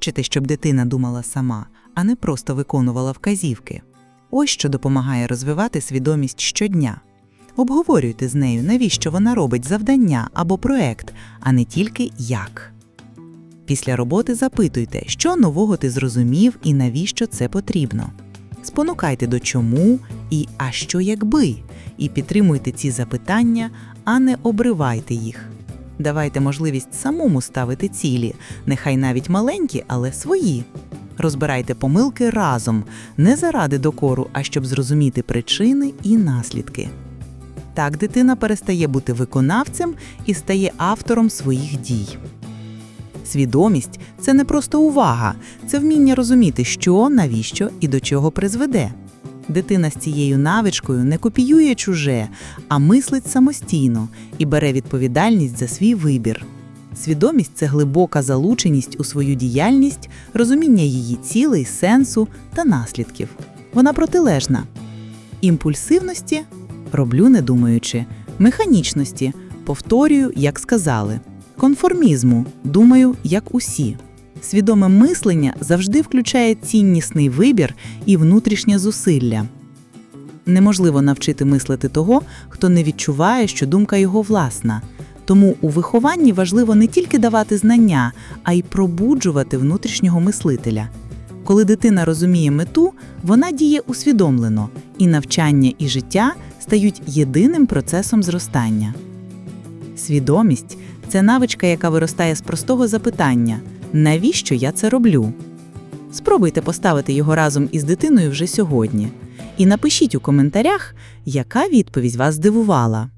хочете, щоб дитина думала сама, а не просто виконувала вказівки. Ось що допомагає розвивати свідомість щодня. Обговорюйте з нею, навіщо вона робить завдання або проект, а не тільки як. Після роботи запитуйте, що нового ти зрозумів і навіщо це потрібно. Спонукайте до чому і а що якби, і підтримуйте ці запитання, а не обривайте їх. Давайте можливість самому ставити цілі, нехай навіть маленькі, але свої. Розбирайте помилки разом, не заради докору, а щоб зрозуміти причини і наслідки. Так дитина перестає бути виконавцем і стає автором своїх дій. Свідомість це не просто увага, це вміння розуміти, що, навіщо і до чого призведе. Дитина з цією навичкою не копіює чуже, а мислить самостійно і бере відповідальність за свій вибір. Свідомість це глибока залученість у свою діяльність, розуміння її цілей, сенсу та наслідків. Вона протилежна. Імпульсивності роблю не думаючи, механічності повторюю, як сказали, конформізму думаю, як усі. Свідоме мислення завжди включає ціннісний вибір і внутрішнє зусилля. Неможливо навчити мислити того, хто не відчуває, що думка його власна. Тому у вихованні важливо не тільки давати знання, а й пробуджувати внутрішнього мислителя. Коли дитина розуміє мету, вона діє усвідомлено, і навчання і життя стають єдиним процесом зростання. Свідомість це навичка, яка виростає з простого запитання: навіщо я це роблю? Спробуйте поставити його разом із дитиною вже сьогодні. І напишіть у коментарях, яка відповідь вас здивувала.